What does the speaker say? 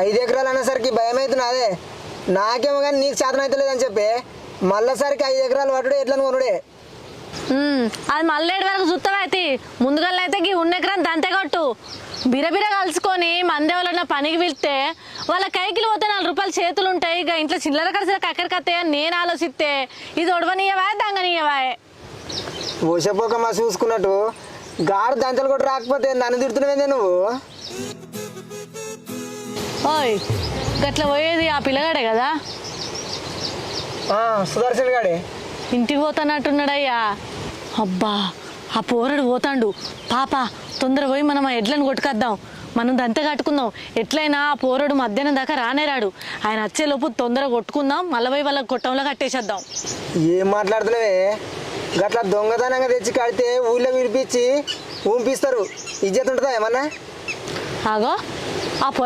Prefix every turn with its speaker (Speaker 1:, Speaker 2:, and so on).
Speaker 1: ఐదు ఎకరాలు అనేసరికి భయం అవుతున్నా అదే. నాకేమో కానీ నీకు చేతన అవుతలేదని చెప్పి మళ్ళీసరికి ఐదు ఎకరాలు పట్టుడే ఎట్లా కొనుడే.
Speaker 2: ఉమ్, అది మళ్ళేడు వరకు చూస్తావైతే ముందుగా అయితే ఈ ఉన్న ఎకరం దంతే కొట్టు. బిరబిర కలుసుకొని మంది ఎవరన్నా పనికి వెళ్తే వాళ్ళ కైకిలు పోతే నాలుగు రూపాయలు చేతులు ఉంటాయి. ఇక ఇంట్లో చిల్లర ఖర్చు ఎక్కడికి వస్తాయని నేను ఆలోచిస్తే ఇది ఒడవనియవా దంగనియవా?
Speaker 1: ఊసపోక మా చూసుకున్నట్టు గాడు దంచలు కూడా రాకపోతే నన్ను తిడుతున్నావేందే నువ్వు?
Speaker 2: ఓయ్ గట్ల పోయేది ఆ పిల్లగాడే కదా?
Speaker 1: సుదర్శన్ గాడే.
Speaker 2: ఇంటికి పోతానట్టున్నాడయ్యా. అబ్బా ఆ పోరడు పోతాండు. పాప తొందర పోయి మనం ఆ ఎడ్లను కొట్టుకొద్దాం. మనం దంత కట్టుకుందాం. ఎట్లయినా ఆ పోరడు మధ్యాహ్నం దాకా రానే రాడు. ఆయన వచ్చేలోపు తొందర కొట్టుకుందాం మళ్ళీ పోయి వాళ్ళ కొట్టంలో కట్టేసేద్దాం.
Speaker 1: ఏం మాట్లాడతలేవే గట్ల దొంగతనంగా తెచ్చి కడితే ఊళ్ళో విడిపించి ఊంపిస్తారు. ఇజ్జత్ ఉంటుందా ఏమన్నా?
Speaker 2: ఆగో ఆ పొలం